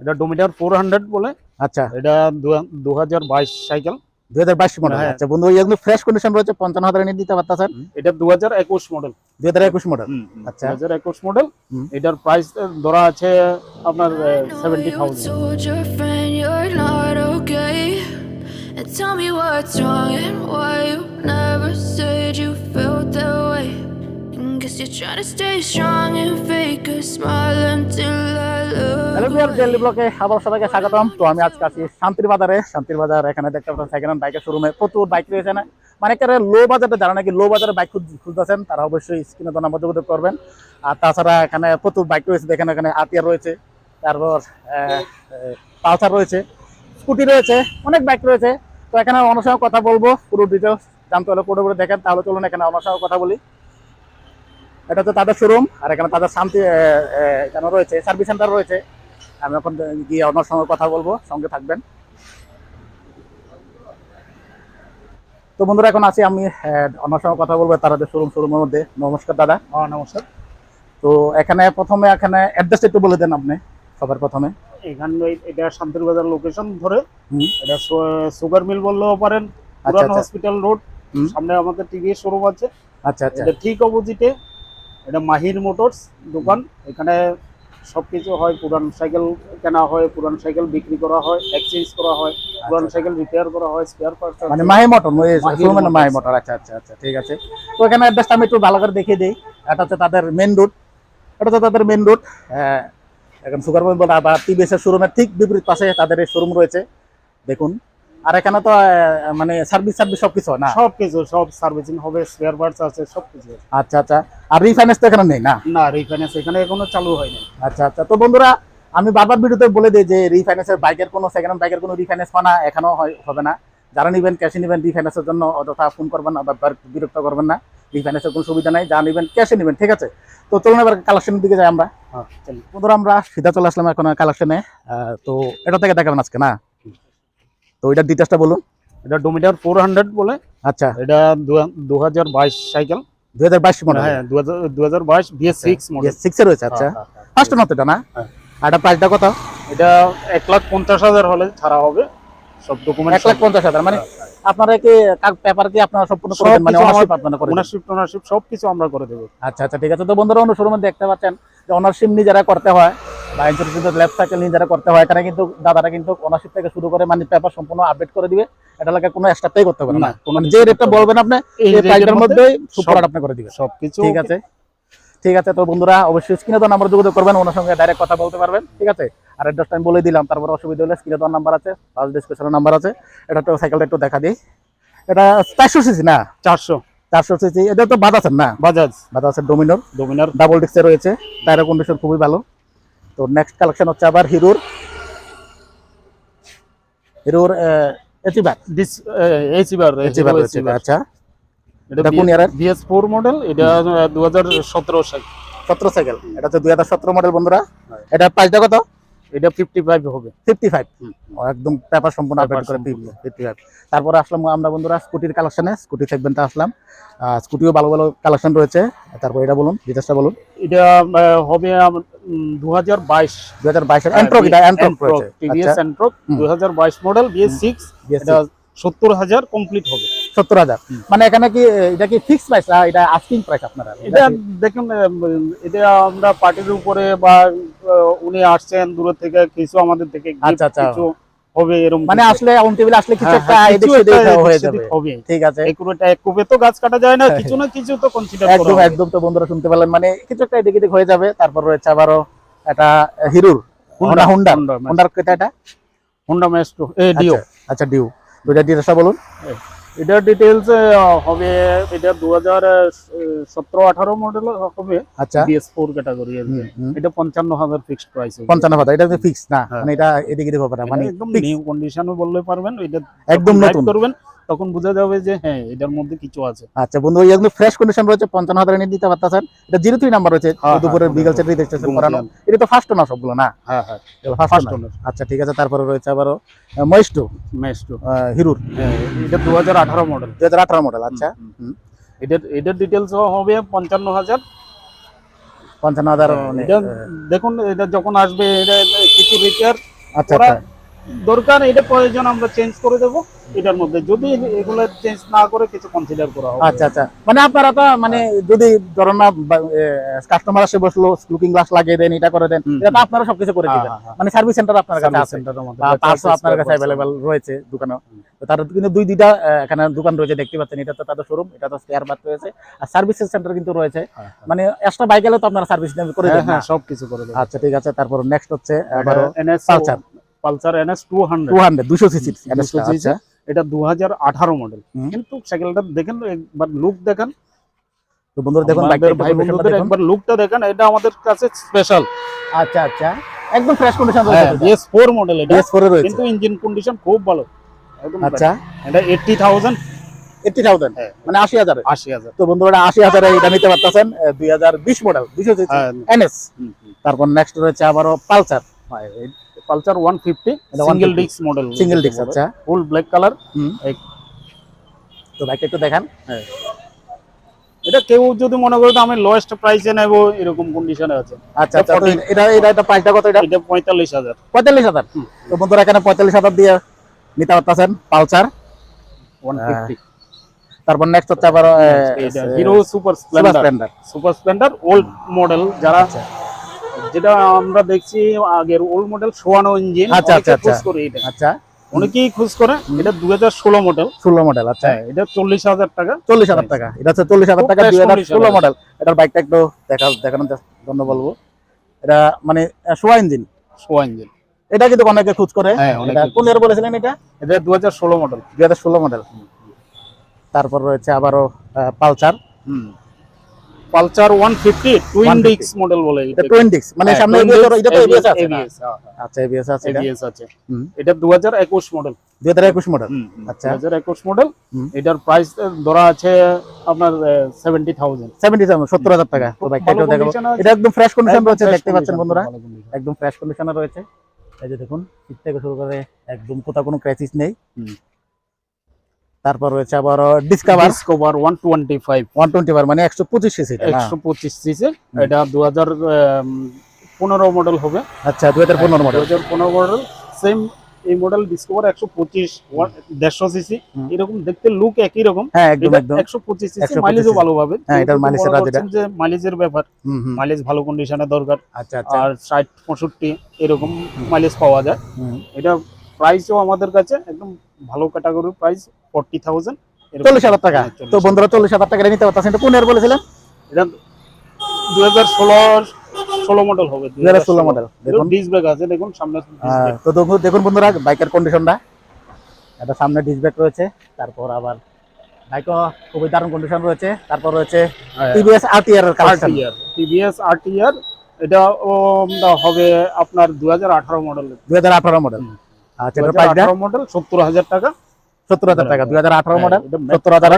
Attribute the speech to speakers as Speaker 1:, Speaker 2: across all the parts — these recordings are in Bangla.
Speaker 1: এটা ডোমিটার ফোর হান্ড্রেড বলে।
Speaker 2: আচ্ছা।
Speaker 1: এটা দু হাজার বাইশ সাইকেল
Speaker 2: দুই হাজার বাইশ মডেল
Speaker 1: হ্যাঁ।
Speaker 2: আচ্ছা বন্ধু এগুলো ফ্রেশ কন্ডিশন রয়েছে পঞ্চান্ন হাজার নিয়ে দিতে পারতেছেন?
Speaker 1: এটা দু হাজার একুশ মডেল
Speaker 2: দুই হাজার একুশ মডেল
Speaker 1: আচ্ছা। দু হাজার একুশ মডেল এটার প্রাইস ধরা আছে আপনার seventy thousand.
Speaker 3: And tell me what's wrong and why you never said you felt that way.
Speaker 2: Hello বিয়ার. ডেলি ব্লকে আবার সবাইকে স্বাগতম। তো আমি আজকে আছি শান্তির বাজারে। শান্তির বাজার এখানে দেখতে পাচ্ছেন সেকেন্ড হ্যান্ড বাইকের শোরুমে প্রচুর বাইক রয়েছে না? মানে একেবারে লো বাজারে যারা নাকি লো বাজারে বাইক খুঁজতেছেন তারা অবশ্যই স্ক্রিনে তো নাম্বার যোগাযোগ করবেন। আর তাছাড়া এখানে প্রচুর বাইক রয়েছে দেখেন এখানে আতিয়ার রয়েছে তারপর পালসার রয়েছে স্কুটি রয়েছে অনেক বাইক রয়েছে। তো এখানে অনেক সময় কথা বলব পুরো ডিটেলস জানতে হলে পুরো দেখেন। তাহলে চলুন এখানে অনেক সময় কথা বলি। এটা হচ্ছে তাদের শোরুম আর এখানে তাদের শান্তি এখানে রয়েছে সার্ভিস সেন্টার রয়েছে। আমি এখন গিয়ে ওনার সঙ্গে কথা বলব সঙ্গে থাকবেন। তো বন্ধুরা এখন আছি আমি ওনার সঙ্গে কথা বলব তাদের শোরুম শোরুমের মধ্যে। নমস্কার দাদা।
Speaker 1: হ্যাঁ নমস্কার।
Speaker 2: তো এখানে প্রথমে এখানে অ্যাড্রেস একটু বলে দেন আপনি সবার প্রথমে।
Speaker 1: এখানে এটা শান্তির বাজার লোকেশন ধরে। এটা সুগার মিল বললেও পারেন
Speaker 2: আচ্ছা
Speaker 1: পুরান
Speaker 2: আচ্ছা
Speaker 1: হসপিটাল রোড। সামনে আমাদের টিভি শোরুম আছে।
Speaker 2: আচ্ছা আচ্ছা।
Speaker 1: ঠিক অপোজিটে এটা মাহির মোটরস দোকান। এখানে সবকিছু হয় পুরান সাইকেল কেনা হয় পুরান সাইকেল বিক্রি করা হয় এক্সচেঞ্জ করা হয় পুরান সাইকেল রিপেয়ার করা হয় স্পেয়ার পার্টস
Speaker 2: মানে মাহি মোটর নাম মাহি মোটর আচ্ছা আচ্ছা আচ্ছা ঠিক আছে। তো এখানে অ্যাড্রেসটা আমি একটু ভালো করে দেখিয়ে দিই। এটা হচ্ছে তাদের মেন রুট এটা হচ্ছে তাদের মেন রুট হ্যাঁ এখন সুগার বল বা টিভিএস এর শোরুমের ঠিক বিপরীত পাশে তাদের এই শোরুম রয়েছে। দেখুন আর এখানে তো মানে সার্ভিস সার্ভিস সবকিছু না?
Speaker 1: সবকিছু সব সার্ভিসিং হবে স্পেয়ার পার্টস আছে সবকিছু
Speaker 2: আচ্ছা আচ্ছা। আর রিফাইন্যান্স তো এখানে নেই না?
Speaker 1: না রিফাইন্যান্স এখানে এখনও চালু হয়নি
Speaker 2: আচ্ছা আচ্ছা। তো বন্ধুরা আমি বারবার ভিডিওতে বলে দিই যে রিফাইন্যান্সের বাইকের কোনো সেকেন্ড হ্যান্ড বাইকের কোনো রিফাইন্যান্স পানা এখনও হয়- হবে না। যারা নেবেন ক্যাশে নেবেন রিফাইন্যান্সের জন্য অযথা ফোন করবেন না বা বিরক্ত করবেন না। রিফাইন্যান্সের কোনো সুবিধা নাই যা নেবেন ক্যাশে নেবেন ঠিক আছে? তো চলুন এবার কালেকশনের দিকে যাই আমরা।
Speaker 1: হ্যাঁ
Speaker 2: বন্ধুরা আমরা সিধা চলে আসলাম এখন কালেকশনে তো এটা থেকে দেখাবেন আজকে না? তো এটার ডিটেলসটা বলুন।
Speaker 1: এটা ডোমিটার ফোর হান্ড্রেড বলে।
Speaker 2: আচ্ছা।
Speaker 1: এটা দু হাজার বাইশ সাইকেল
Speaker 2: দুই হাজার বাইশ মডেল
Speaker 1: হ্যাঁ দু হাজার বাইশ বিএস সিক্স মডেল
Speaker 2: সিক্সে রয়েছে আচ্ছা। ফার্স্ট নত এটা না?
Speaker 1: হ্যাঁ।
Speaker 2: আর এটা প্রাইসটা কত?
Speaker 1: এটা এক লাখ পঞ্চাশ হাজার হলে ছাড়া হবে। সব ডকুমেন্ট
Speaker 2: এক লাখ পঞ্চাশ হাজার মানে আপনারা কি পেপার আপনারা সম্পূর্ণ? মানে
Speaker 1: সবকিছু
Speaker 2: আপনারা করে
Speaker 1: ওনারশিপ টোনারশিপ সব আমরা করে দেবো।
Speaker 2: আচ্ছা আচ্ছা ঠিক আছে। তো বন্ধুরা অন্য শোরুমে দেখতে পাচ্ছেন যে অনারশিপ নিজেরা করতে হয়। বা ইন্স্যুরেন্স ল্যাব সাইকেল নিজেরা করতে হয় এখানে কিন্তু দাদারা কিন্তু অনারশিপ থেকে শুরু করে মানে পেপার সম্পূর্ণ আপডেট করে দিবে। এটা লাগে কোনো এক্সট্রা পে করতে হবে না। মানে যে রেটটা বলবেন আপনি
Speaker 1: এই
Speaker 2: প্রাইসের
Speaker 1: মধ্যে
Speaker 2: সুপার আপনি করে
Speaker 1: সবকিছু
Speaker 2: ঠিক আছে? ঠিক আছে তো বন্ধুরা অবশ্যই স্ক্রিনে তো নাম্বার যোগাযোগ করবেন ওনার সঙ্গে ডাইরেক্ট কথা বলতে পারবেন। ঠিক আছে? আর অ্যাড্রেসটা আমি বলে দিলাম তারপর অসুবিধা হলে স্ক্রিনে তো নাম্বার আছে ফার্স্ট ডিসক্রিপশনের নাম্বার আছে। এটা তো সাইকেলটা একটু দেখা দিই। এটা চারশো সিসি না?
Speaker 1: চারশো।
Speaker 2: চারশো সিসি এটা তো বাজাছেন না?
Speaker 1: বাজাজ।
Speaker 2: বাজাজের ডোমিনোর
Speaker 1: ডোমিনার
Speaker 2: ডাবল ডিস্কে রয়েছে। টায়ারের কন্ডিশন খুবই ভালো। তো নেক্সট কালেকশন হচ্ছে আবার হিরোর। হিরোর এচিবার
Speaker 1: ডিস এইচবার
Speaker 2: এচিবার আচ্ছা। এটা কোন ইয়ারের?
Speaker 1: বিএস ফোর মডেল এটা দু হাজার সতেরো সাইকেল
Speaker 2: সতেরো সাইকেল এটা হচ্ছে দুই হাজার সতেরো মডেল বন্ধুরা।
Speaker 1: হ্যাঁ।
Speaker 2: এটা প্রাইসটা কত?
Speaker 1: এটা ফিফটি ফাইভ হবে
Speaker 2: ফিফটি ফাইভ। একদম পেপার সম্পূর্ণ আপডেট করে। ফিফটি ফাইভ তারপরে আসলাম আমরা বন্ধুরা স্কুটির কালেকশনে স্কুটি সেগমেন্টে আসলাম। স্কুটিও ভালো ভালো কালেকশন রয়েছে। তারপর এটা বলুন ডিটেলসটা বলুন।
Speaker 1: এটা হবে দু হাজার বাইশ
Speaker 2: দুই হাজার বাইশের অ্যান্ট্রক অ্যান্ট্রক রয়েছে
Speaker 1: টিভিএস এন্ট্রক
Speaker 2: হুম।
Speaker 1: দু হাজার বাইশ মডেল বিএস সিক্স সত্তর হাজার কমপ্লিট হবে।
Speaker 2: সত্তর হাজার। মানে এখানে কি এটা কি ফিক্স প্রাইস এটা আস্কিং প্রাইস আপনারা?
Speaker 1: এটা দেখুন এটা আমরা পার্টির উপরে বা উনি আসছেন দূর থেকে কিছু আমাদের থেকে
Speaker 2: আচ্ছা, আচ্ছা।
Speaker 1: হবে এরকম
Speaker 2: মানে আসলে অন টেবিল আসলে কিছু
Speaker 1: হ্যাঁ,
Speaker 2: একটা
Speaker 1: হ্যাঁ,
Speaker 2: এদিক সেদিক হয়ে যাবে।
Speaker 1: হবে।
Speaker 2: ঠিক আছে।
Speaker 1: এক তো গাছ কাটা যায় না কিছু না কিছু তো কনসিডার করা
Speaker 2: একদম একদম তো বন্ধুরা শুনতে পেলেন মানে কিছু একটা এদিক এদিক হয়ে যাবে। তারপর রয়েছে আবারো এটা হিরুর হোন্ডা হোন্ডা হোন্ডার কেটা এটা?
Speaker 1: হোন্ডা ম্যাস্ট্রো এ ডিও
Speaker 2: আচ্ছা, ডিও ডিউ দুইটা ডিটেলসটা বলুন।
Speaker 1: এটার ডিটেলস হবে এটা দু হাজার সতেরো আঠারো মডেল হবে
Speaker 2: আচ্ছা
Speaker 1: বিএস ফোর ক্যাটাগরি
Speaker 2: হুম, হুম।
Speaker 1: এটা পঞ্চান্ন হাজার ফিক্সড প্রাইস
Speaker 2: পঞ্চান্ন হাজার এটা তো ফিক্স না
Speaker 1: হ্যাঁ।
Speaker 2: মানে এটা এদিকে দেখো হবে না মানে
Speaker 1: একদম নিউ কন্ডিশনও বললে পারবেন এটা
Speaker 2: একদম নতুন।
Speaker 1: করবেন তখন বোঝা যাবে যে হ্যাঁ এটার মধ্যে কিছু আছে।
Speaker 2: আচ্ছা বন্ধু ওই একদম ফ্রেশ কন্ডিশন রয়েছে পঞ্চান্ন হাজার নিয়ে দিতে পারতেছেন। এটা জিরো থ্রি নাম্বার রয়েছে
Speaker 1: হ্যাঁ,
Speaker 2: দুপুরের
Speaker 1: হ্যাঁ,
Speaker 2: বিকেল
Speaker 1: হ্যাঁ,
Speaker 2: রেজিস্ট্রেশন
Speaker 1: হ্যাঁ,
Speaker 2: করানো
Speaker 1: হ্যাঁ।
Speaker 2: এটা তো ফার্স্ট না সবগুলো না?
Speaker 1: হ্যাঁ হ্যাঁ
Speaker 2: ফার্স্ট
Speaker 1: ফার্স্ট ওনার
Speaker 2: আচ্ছা ঠিক আছে তারপরে রয়েছে আবারও ময়েস্টো
Speaker 1: ম্যাস্ট্রো
Speaker 2: হিরুর।
Speaker 1: এটা দু হাজার আঠারো মডেল
Speaker 2: দুই হাজার আঠারো মডেল আচ্ছা।
Speaker 1: এটার এটার ডিটেলস হবে পঞ্চান্ন হাজার।
Speaker 2: পঞ্চান্ন হাজার
Speaker 1: এটা দেখুন এটা যখন আসবে এটা কিছু রিপেয়ার
Speaker 2: আচ্ছা।
Speaker 1: দরকার এটা প্রয়োজন আমরা চেঞ্জ করে দেবো। এটার মধ্যে যদি এগুলো চেঞ্জ না করে কিছু কনসিডার করা হবে।
Speaker 2: আচ্ছা আচ্ছা। মানে আপনারা তো মানে যদি ধরুন না কাস্টমার আসে বসল লুকিং গ্লাস লাগিয়ে দেন এটা করে দেন এটা তো আপনারা সবকিছু করে
Speaker 1: হ্যাঁ,
Speaker 2: দিবেন।
Speaker 1: হ্যাঁ, হ্যাঁ।
Speaker 2: মানে সার্ভিস সেন্টার আপনার কাছে আছে। পার্টসও আপনার কাছে অ্যাভেলেবেল রয়েছে দোকানে তো তার কিন্তু দুই দুইটা এখানে দোকান রয়েছে দেখতে পাচ্ছেন এটা তো তাদের শোরুম এটা তো স্পেয়ার পার্ট রয়েছে। আর সার্ভিস সেন্টার কিন্তু রয়েছে।
Speaker 1: হ্যাঁ, হ্যাঁ।
Speaker 2: মানে এক্সট্রা বাইক এলে তো আপনারা সার্ভিস করে
Speaker 1: হ্যাঁ
Speaker 2: দেন
Speaker 1: হ্যাঁ
Speaker 2: না?
Speaker 1: সব কিছু করে দেবো
Speaker 2: আচ্ছা ঠিক আছে। তারপর নেক্সট হচ্ছে আবারও
Speaker 1: NS
Speaker 2: Pulsar।
Speaker 1: Pulsar NS two hundred
Speaker 2: two hundred দুশো সিসি
Speaker 1: 200 cc
Speaker 2: আচ্ছা।
Speaker 1: এটা দু হাজার আঠারো মডেল কিন্তু সাইকেলটা দেখেন একবার লুক দেখেন।
Speaker 2: তো বন্ধুরা দেখুন
Speaker 1: আমাদের
Speaker 2: বাইকটা
Speaker 1: ভাই বন্ধুদের একবার লুকটা দেখেন এটা আমাদের কাছে স্পেশাল
Speaker 2: আচ্ছা আচ্ছা। একদম ফ্রেশ কন্ডিশন
Speaker 1: হ্যাঁ
Speaker 2: রয়েছে
Speaker 1: মডেল এটা।
Speaker 2: বিএস ফোরে রয়েছে।
Speaker 1: কিন্তু ইঞ্জিন কন্ডিশন খুব ভালো। একদম
Speaker 2: আচ্ছা।
Speaker 1: এটা এইটটি থাউজেন্ড
Speaker 2: এইটটি থাউজেন্ড
Speaker 1: হ্যাঁ।
Speaker 2: মানে আশি হাজার
Speaker 1: আশি হাজার।
Speaker 2: তো বন্ধুরা আশি হাজারে এটা নিতে পারতেছেন দুই হাজার বিশ মডেল দুশো
Speaker 1: হ্যাঁ।
Speaker 2: এনএস। তারপর নেক্সট রয়েছে আবারও পালসার।
Speaker 1: পালসার ওয়ান ফিফটি
Speaker 2: এটা
Speaker 1: single
Speaker 2: 150
Speaker 1: disc model
Speaker 2: single disc আচ্ছা।
Speaker 1: ফুল ব্ল্যাক কালার
Speaker 2: তো বাইকটা একটু দেখান।
Speaker 1: এটা কেউ যদি মনে করে তো আমি লোয়েস্ট প্রাইসে নেব এরকম কন্ডিশনে আছে।
Speaker 2: আচ্ছা আচ্ছা এটা এটা এটা প্রাইসটা কত এটা?
Speaker 1: এটা পঁয়তাল্লিশ হাজার।
Speaker 2: পঁয়তাল্লিশ হাজার।
Speaker 1: হুম।
Speaker 2: তো বন্ধুরা এখানে পঁয়তাল্লিশ হাজার দিয়ে নিতে পারতেছেন পালসার।
Speaker 1: ওয়ান ফিফটি
Speaker 2: তারপর নেক্সট হচ্ছে আবার
Speaker 1: Hero super Splendor super Splendor old model যারা
Speaker 2: আচ্ছা।
Speaker 1: যেটা আমরা দেখছি আগের ওল্ড মডেল সোয়ানো ইঞ্জিন
Speaker 2: আচ্ছা, আচ্ছা, আচ্ছা। আচ্ছা।
Speaker 1: অনেকেই খোঁজ করে এটা দু হাজার ষোলো মডেল
Speaker 2: ষোলো মডেল আচ্ছা।
Speaker 1: হ্যাঁ এটা চল্লিশ হাজার টাকা।
Speaker 2: চল্লিশ হাজার টাকা। এটা হচ্ছে চল্লিশ হাজার টাকা দুই হাজার ষোলো মডেল এটার বাইকটা একটু দেখা দেখানোর জন্য বলব। এটা মানে সোয়া ইঞ্জিন
Speaker 1: সোয়া ইঞ্জিন
Speaker 2: এটা কিন্তু অনেকে খুঁজ করে।
Speaker 1: হ্যাঁ,
Speaker 2: কোন ইয়ার বলেছিলেন এটা?
Speaker 1: এটা দু হাজার ষোলো মডেল
Speaker 2: দুই হাজার ষোলো মডেল তারপর রয়েছে আবারও Pulsar.
Speaker 1: Pulsar one fifty twin
Speaker 2: 150
Speaker 1: disc model বলে
Speaker 2: এটা টোয়েন্টিক্স মানে সামনে ABS এর- এটা তো এবিএস আছে আচ্ছা এবিএস আছে
Speaker 1: এবিএস আছে। এটা দু হাজার একুশ মডেল
Speaker 2: দুই হাজার একুশ মডেল আচ্ছা।
Speaker 1: হাজার একুশ মডেল এটার প্রাইস ধরা আছে আপনার সেভেন্টি থাউজেন্ড
Speaker 2: সেভেন্টি সেভেন সত্তর হাজার টাকা। তো বাইকটা একটু দেখাবো। এটা একদম ফ্রেশ কন্ডিশন রয়েছে দেখতে পাচ্ছেন বন্ধুরা। একদম ফ্রেশ কন্ডিশনে রয়েছে। এই যে দেখুন সিট থেকে শুরু করে একদম কোথাও কোনো ক্র্যাচিস নেই। তারপর রয়েছে আবার Discover
Speaker 1: Discover one twenty five
Speaker 2: one twenty মানে একশো পঁচিশ সিসি
Speaker 1: একশো পঁচিশ সিসি এটা দু হাজার পনেরো মডেল হবে।
Speaker 2: আচ্ছা দুই হাজার পনেরো
Speaker 1: দু
Speaker 2: মডেল
Speaker 1: হাজার পনেরো মডেল সেম এই মডেল ডিসকভার একশো পঁচিশ দেড়শো সিসি এরকম দেখতে লুক একই রকম।
Speaker 2: হ্যাঁ একদম একদম।
Speaker 1: একশো পঁচিশ সিসি
Speaker 2: 125
Speaker 1: মাইলেজও ভালো পাবে।
Speaker 2: হ্যাঁ, এটার এর রাজ এটা।
Speaker 1: যে মাইলেজের ব্যাপার। মাইলেজ ভালো কন্ডিশনে দরকার।
Speaker 2: আচ্ছা আচ্ছা।
Speaker 1: আর ষাট পঁয়ষট্টি এরকম মাইলেজ পাওয়া যায়। এটা প্রাইসও আমাদের কাছে একদম ভালো ক্যাটাগরির প্রাইস ফোরটি থাউজেন্ড
Speaker 2: চল্লিশ হাজার টাকা। তো বন্ধুরা চল্লিশ হাজার টাকা নিতে পারতেছেন। এটা কোন ইয়ার বলেছিলেন?
Speaker 1: এটা দু হাজার ষোলো ষোলো মডেল হবে
Speaker 2: দুই হাজার ষোলো। মডেল দেখুন।
Speaker 1: ডিস আছে দেখুন সামনে disc
Speaker 2: আহ,
Speaker 1: brake।
Speaker 2: তো দেখুন দেখুন বন্ধুরা বাইকের কন্ডিশনটা এটা সামনে ডিসব্যাক রয়েছে তারপর আবার বাইকও খুবই দারুণ কন্ডিশন রয়েছে তারপর রয়েছে
Speaker 1: হ্যাঁ,
Speaker 2: টিভিএস আরটিআর এর কালেকশন
Speaker 1: RTR টিভিএস আরটিআর এটা হবে আপনার দু হাজার আঠারো মডেল
Speaker 2: দুই হাজার আঠারো মডেল
Speaker 1: হুম।
Speaker 2: আচ্ছা এটার প্রাইসটা
Speaker 1: মডেল সত্তর হাজার টাকা।
Speaker 2: সত্তর হাজার টাকা দুই হাজার আঠারো মডেল
Speaker 1: হ্যাঁ, এটা
Speaker 2: সত্তর হাজার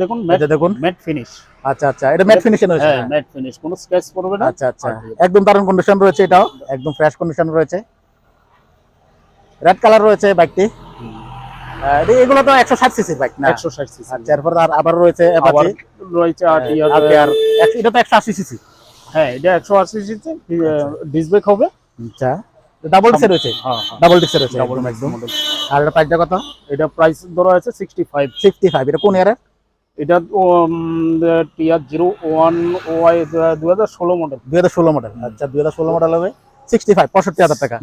Speaker 1: দেখুন
Speaker 2: এই দেখুন।
Speaker 1: ম্যাট ফিনিশ
Speaker 2: আচ্ছা আচ্ছা এটা ম্যাট ফিনিশন রয়েছে।
Speaker 1: হ্যাঁ ম্যাট ফিনিশ কোনো স্ক্র্যাচ পড়বে না।
Speaker 2: আচ্ছা আচ্ছা একদম দারুণ কন্ডিশন রয়েছে এটাও একদম ফ্রেশ কন্ডিশন রয়েছে। রেড কালার রয়েছে বাইকটি এগুলো তো একশো ষাট সিসির বাইক না?
Speaker 1: একশো ষাট সিসি
Speaker 2: আচ্ছা এরপর আর আবার রয়েছে অ্যাপাচি এটা তো একশো আশি সিসি
Speaker 1: হ্যাঁ এটা একশো আশি সিসি ডিস ব্রেক হবে।
Speaker 2: আচ্ছা। ডাবল ডিক্সের রয়েছে?
Speaker 1: হ্যাঁ হ্যাঁ।
Speaker 2: ডাবল ডিক্সের রয়েছে।
Speaker 1: ডাবল
Speaker 2: একদম। আর এটা প্রাইসটা কত?
Speaker 1: এটা প্রাইস ধরা আছে সিক্সটি ফাইভ
Speaker 2: সিক্সটি ফাইভ এটা কোন ইয়ারের
Speaker 1: এটা টিআর জিরো ওয়ান ওয়াই দু হাজার ষোলো মডেল
Speaker 2: দুই হাজার ষোলো মডেল আচ্ছা দু হাজার ষোলো মডেল হবে। সিক্সটি ফাইভ পঁয়ষট্টি হাজার টাকা।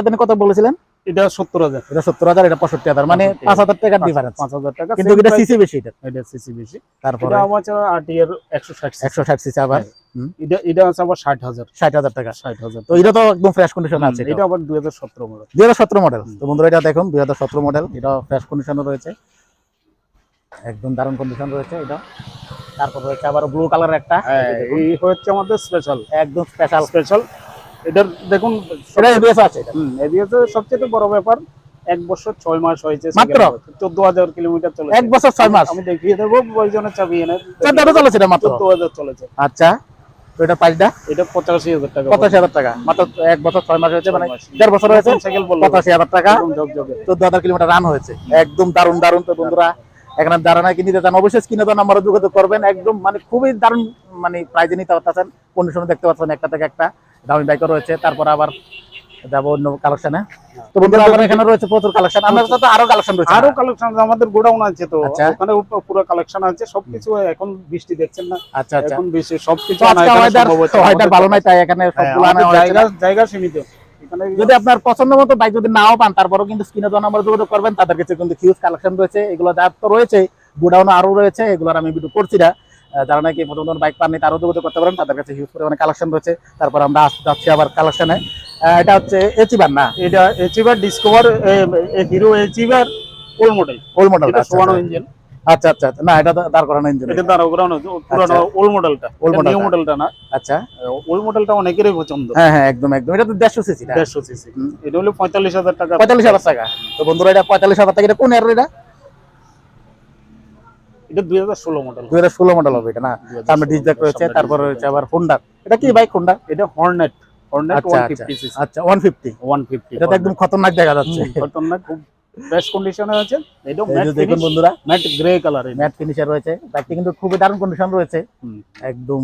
Speaker 2: এটা কত বলেছিলেন?
Speaker 1: এটা সত্তর হাজার।
Speaker 2: এটা সত্তর হাজার এটা পঁয়ষট্টি হাজার। মানে পাঁচ হাজার টাকার ডিফারেন্স
Speaker 1: পাঁচ হাজার টাকা
Speaker 2: কিন্তু এটা সিসি বেশি এটা।
Speaker 1: এটা সিসি বেশি।
Speaker 2: তারপরে?
Speaker 1: আমার আরটিআর একশো ষাট
Speaker 2: একশো ষাট সিসি আবার।
Speaker 1: এটা এটা আছে আবার ষাট হাজার।
Speaker 2: ষাট হাজার টাকা।
Speaker 1: ষাট হাজার
Speaker 2: তো এটা তো একদম ফ্রেশ কন্ডিশন আছে
Speaker 1: এটা আবার দুই হাজার সতেরো মডেল
Speaker 2: দুই হাজার সতেরো মডেল তো বন্ধুরা এটা দেখুন দুই হাজার সতেরো মডেল এটা ফ্রেশ কন্ডিশনে রয়েছে। একদম দারুণ কন্ডিশন রয়েছে এটা তারপর রয়েছে আবার ব্লু কালার একটা।
Speaker 1: হ্যাঁ
Speaker 2: এই
Speaker 1: হচ্ছে আমাদের স্পেশাল
Speaker 2: একদম স্পেশাল
Speaker 1: স্পেশাল এটার দেখুন
Speaker 2: এটা এবিএস আছে এটা।
Speaker 1: এবিএস সবচেয়ে বড় ব্যাপার এক বছর ছয় মাস হয়েছে
Speaker 2: মাত্র?
Speaker 1: চোদ্দ হাজার কিলোমিটার চলে
Speaker 2: এক বছর ছয় মাস?
Speaker 1: আমি দেখিয়ে দেবো প্রয়োজনে চাবি এনে
Speaker 2: চলেছে এটা মাত্র?
Speaker 1: চোদ্দ হাজার চলেছে।
Speaker 2: আচ্ছা এটা প্রাইসটা
Speaker 1: এটা পঁচাশি হাজার টাকা
Speaker 2: পঁচাশি হাজার টাকা। মাত্র এক বছর ছয় মাস হয়েছে মানে দেড় বছর হয়েছে
Speaker 1: সাইকেল
Speaker 2: পঁচাশি হাজার টাকা। চোদ্দ হাজার কিলোমিটার রান হয়েছে। একদম দারুণ দারুণ তো বন্ধুরা। এখানে যারা নাকি নিতে চান অবশ্যই স্ক্রিনে তো নাম্বারে যোগাযোগ করবেন। একদম মানে খুবই দারুণ মানে প্রাইজে নিতে পারতেছেন। কন্ডিশনে দেখতে পাচ্ছেন একটা থেকে একটা। দামি বাইকও রয়েছে তারপর আবার যাব অন্য কালেকশনে তো বন্ধুরা আবার এখানে রয়েছে প্রচুর কালেকশন আমাদের কাছে তো আরও কালেকশন রয়েছে।
Speaker 1: আরও কালেকশন আমাদের গোডাউন আছে তো।
Speaker 2: আচ্ছা।
Speaker 1: ওখানে পুরো কালেকশন আছে সবকিছু এখন বৃষ্টি দেখছেন না।
Speaker 2: আচ্ছা আচ্ছা।
Speaker 1: এখন বৃষ্টি সবকিছু আনা
Speaker 2: ওয়েদার ভালো নাই তাই এখানে
Speaker 1: হ্যাঁ,
Speaker 2: সবগুলো আনা
Speaker 1: জায়গা জায়গা সীমিত।
Speaker 2: যদি আপনার পছন্দ মতো বাইক যদি নাও পান তারপরেও কিন্তু স্ক্রিনে দেওয়া নাম্বার যোগাযোগ করবেন। তাদের কাছে কিন্তু হিউজ কালেকশন রয়েছে। এগুলো যা তো রয়েছে গোডাউন আরও রয়েছে এগুলোর আমি ভিডিও করছি না। যারা নাকি প্রথম বাইক পাননি তারও যোগাযোগ করতে পারেন। তাদের কাছে হিউজ পরিমাণে কালেকশন রয়েছে। তারপর আমরা যাচ্ছি আবার কালেকশনে এটা হচ্ছে এচিবার না?
Speaker 1: এটা Achiever Discover Hero Achiever old model
Speaker 2: old model
Speaker 1: সোয়ানো engine
Speaker 2: আচ্ছা আচ্ছা। না এটা দাঁড় করানো ইঞ্জিন
Speaker 1: এটা দ্বারা ওগুলো পুরোনো ওল্ড মডেলটা ওল্ড
Speaker 2: model
Speaker 1: নিউ। মডেলটা না।
Speaker 2: আচ্ছা।
Speaker 1: ওল্ড মডেলটা অনেকেরই পছন্দ।
Speaker 2: হ্যাঁ হ্যাঁ একদম একদম। এটা তো দেড়শো সিসি
Speaker 1: দেড়শো সিসি এটা হলো পঁয়তাল্লিশ হাজার টাকা।
Speaker 2: পঁয়তাল্লিশ হাজার টাকা। তো বন্ধুরা এটা পঁয়তাল্লিশ হাজার টাকা। এটা কোন এর এটা?
Speaker 1: এটা মডেল
Speaker 2: হবে। এটা না? সামনে রয়েছে তারপর রয়েছে আবার হোন্ডা এটা কি বাইক হোন্ডা
Speaker 1: এটা হর্নেট হর্নেট
Speaker 2: আচ্ছা। একদম খতরনাক দেখা যাচ্ছে।
Speaker 1: খতরনাক খুব বেস্ট কন্ডিশনে আছে। এটা ম্যাট
Speaker 2: দেখুন বন্ধুরা।
Speaker 1: Matte grey colour
Speaker 2: matte finisher রয়েছে। বাইকটি কিন্তু খুবই দারুণ কন্ডিশন রয়েছে। একদম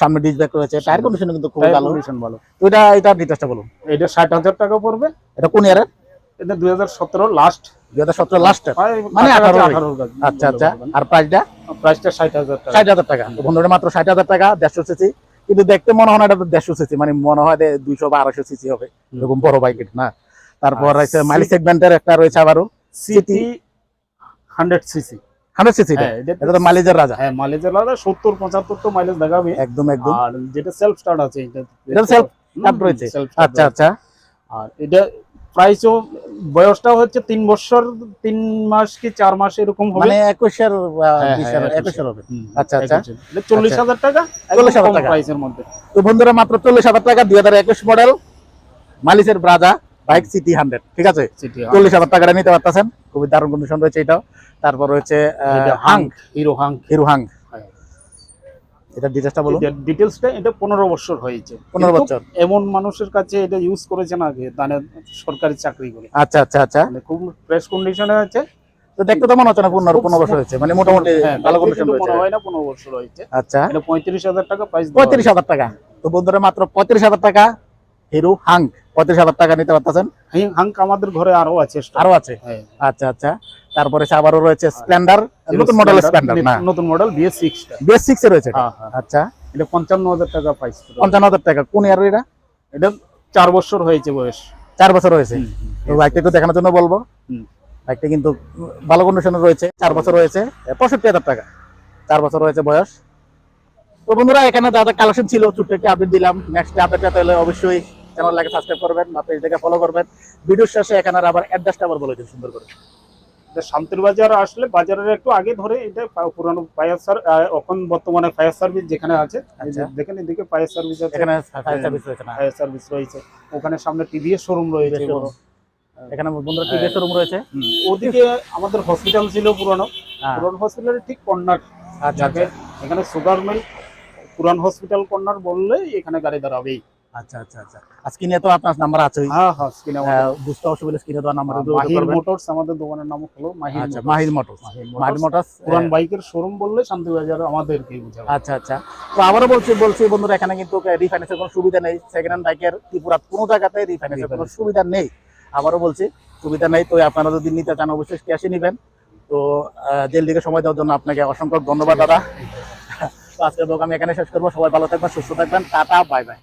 Speaker 2: সামনে ডিস ব্যাক রয়েছে। টায়ার কন্ডিশন কিন্তু খুবই ভালো।
Speaker 1: কন্ডিশন ভালো।
Speaker 2: তো এটা এটা ডিটেলসটা বলুন।
Speaker 1: এটা ষাট হাজার টাকা পড়বে।
Speaker 2: এটা কোন ইয়ারের
Speaker 1: এটা দুই হাজার সতেরো লাস্ট
Speaker 2: দুই হাজার সতেরো লাস্টের মানে আঠারো আচ্ছা আচ্ছা। আর প্রাইসটা
Speaker 1: প্রাইসটা ষাট হাজার টাকা।
Speaker 2: ষাট হাজার টাকা। বন্ধুরা মাত্র ষাট হাজার টাকা দেড়শো সিসি কিন্তু দেখতে মনে হয় না এটা দেড়শো সিসি মানে মনে হয় দুইশো বা আড়াইশো সিসি হবে। এরকম বড় বাইক না? তারপর রয়েছে মাইলেজ সেগমেন্টের একটা রয়েছে আবারও।
Speaker 1: CT hundred CC
Speaker 2: hundred CC
Speaker 1: এটা
Speaker 2: এটা তো মাইলেজের রাজা।
Speaker 1: হ্যাঁ মাইলেজের আলাদা সত্তর পঁচাত্তর তো মাইলেজ দেখাবে।
Speaker 2: একদম একদম।
Speaker 1: আর যেটা সেলফ স্টার্ট আছে এটা
Speaker 2: রয়েছে? আচ্ছা আচ্ছা।
Speaker 1: আর এটা প্রাইসও বয়সটাও হচ্ছে তিন বছর তিন মাস কি চার মাস এরকম হবে?
Speaker 2: মানে একুশের
Speaker 1: হ্যাঁ, হ্যাঁ,
Speaker 2: একুশের হবে। আচ্ছা, আচ্ছা।
Speaker 1: চল্লিশ
Speaker 2: আচ্ছা।
Speaker 1: হাজার টাকা?
Speaker 2: 40,000
Speaker 1: কম
Speaker 2: টাকা।
Speaker 1: প্রাইসের মধ্যে।
Speaker 2: তো বন্ধুরা মাত্র চল্লিশ হাজার টাকা দুই হাজার একুশ মডেল মালিসের ব্রাজা বাইক সিটি হান্ড্রেড ঠিক আছে? চল্লিশ হাজার টাকাটা নিতে পারতেছেন। খুবই দারুণ কন্ডিশন রয়েছে এটাও। তারপর রয়েছে হাং
Speaker 1: হিরো হাং
Speaker 2: হিরো হাং। এটা ডিটেলসটা বলুন।
Speaker 1: ডিটেলসটা এটা পনেরো বছর হয়েছে।
Speaker 2: 15 বছর।
Speaker 1: এমন মানুষের কাছে এটা ইউজ করেছেন আগে তাহলে সরকারি চাকরি করে
Speaker 2: আচ্ছা আচ্ছা আচ্ছা।
Speaker 1: মানে খুব ফ্রেশ কন্ডিশনে আছে।
Speaker 2: তো দেখতে তো মনে হচ্ছে না পনেরো পনেরো বছর হয়েছে মানে মোটামুটি
Speaker 1: হ্যাঁ,
Speaker 2: ভালো কন্ডিশন রয়েছে।
Speaker 1: মনে হয় না পনেরো বছর হয়েছে।
Speaker 2: আচ্ছা।
Speaker 1: এটা পঁয়ত্রিশ হাজার টাকা
Speaker 2: পঁয়ত্রিশ হাজার টাকা। তো বন্ধুরা মাত্র পঁয়ত্রিশ হাজার টাকা। হিরো হাং পঁয়ত্রিশ হাজার টাকা নিতে পারতেছেন?
Speaker 1: হাং আমাদের ঘরে আরও আছে।
Speaker 2: আরও আছে?
Speaker 1: হ্যাঁ।
Speaker 2: আচ্ছা আচ্ছা। তারপরে আবারও রয়েছে স্প্লেন্ডার নতুন মডেল স্প্লেন্ডার না?
Speaker 1: নতুন মডেল বিএস সিক্সটা
Speaker 2: বিএস সিক্স এ রয়েছে।
Speaker 1: হ্যাঁ হ্যাঁ।
Speaker 2: আচ্ছা।
Speaker 1: এটা পঞ্চান্ন হাজার টাকা প্রাইস
Speaker 2: পঞ্চান্ন হাজার টাকা। কোন ইয়ার এটা?
Speaker 1: এটা চার বছর হয়েছে বয়স।
Speaker 2: চার বছর হয়েছে? তো বাইকটা একটু দেখানোর জন্য বলব। বাইকটা কিন্তু ভালো কন্ডিশনে রয়েছে চার বছর রয়েছে পঁয়ষট্টি হাজার টাকা। চার বছর রয়েছে বয়স। তো বন্ধুরা এখানে যা যা কালেকশন ছিল ছোট্ট একটি আপডেট দিলাম। নেক্সট আপডেট পেতে অবশ্যই চ্যানেলটাকে সাবস্ক্রাইব করবেন বা পেজটাকে ফলো করবেন। ভিডিওর শেষে এখানে আবার অ্যাড্রেসটা আবার বলে দিন সুন্দর করে।
Speaker 1: শান্তির বাজার আসলে বাজারের একটু আগে ধরে এটা পুরানো ফায়ার সার এখন বর্তমানে ফায়ার সার্ভিস যেখানে আছে
Speaker 2: আচ্ছা।
Speaker 1: দেখেন এদিকে ফায়ার সার্ভিস আছে।
Speaker 2: এখানে ফায়ার সার্ভিস রয়েছে
Speaker 1: ফায়ার সার্ভিস রয়েছে। ওখানে সামনে টিভিএস শোরুম রয়েছে
Speaker 2: এখানে বন্ধুরা টিভি শোরুম রয়েছে?
Speaker 1: ওদিকে আমাদের হসপিটাল ছিল পুরানো।
Speaker 2: হ্যাঁ।
Speaker 1: পুরানো হসপিটালের ঠিক কর্নার।
Speaker 2: আচ্ছা
Speaker 1: এখানে সুগার মিল পুরান হসপিটাল কর্নার বললে এখানে গাড়ি দাঁড়াবেই।
Speaker 2: আচ্ছা আচ্ছা আচ্ছা। তো আপনার নাম্বার আছেই।
Speaker 1: হ্যাঁ হ্যাঁ স্ক্রিনে
Speaker 2: আহ, বুঝতে অসুবিধা স্ক্রিনে দেওয়া নাম্বার
Speaker 1: মাহির মোটরস আমাদের দোকানের নাম হলো মাহির
Speaker 2: আচ্ছা Mahir Motors
Speaker 1: Mahir
Speaker 2: Mahir
Speaker 1: Motors.
Speaker 2: Motors
Speaker 1: পুরান বাইকের শোরুম বললে শান্তিবাজার আমাদেরকেই বুঝাবে।
Speaker 2: আচ্ছা আচ্ছা। তো আবারও বলছি বলছি বন্ধুরা এখানে কিন্তু রিফাইন্যান্সের কোনো সুবিধা নেই। সেকেন্ড হ্যান্ড বাইকের ত্রিপুরা কোনো জায়গাতে রিফাইন্যান্সের কোনো সুবিধা নেই। আবারও বলছি সুবিধা নেই তো আপনারা যদি নিতে চান অবশ্যই ক্যাশে নেবেন। তো জেল দিকে সময় দেওয়ার জন্য আপনাকে অসংখ্য ধন্যবাদ দাদা। তো আজকের ব্লগ আমি এখানে শেষ করব। সবাই ভালো থাকবেন সুস্থ থাকবেন। Tata bye bye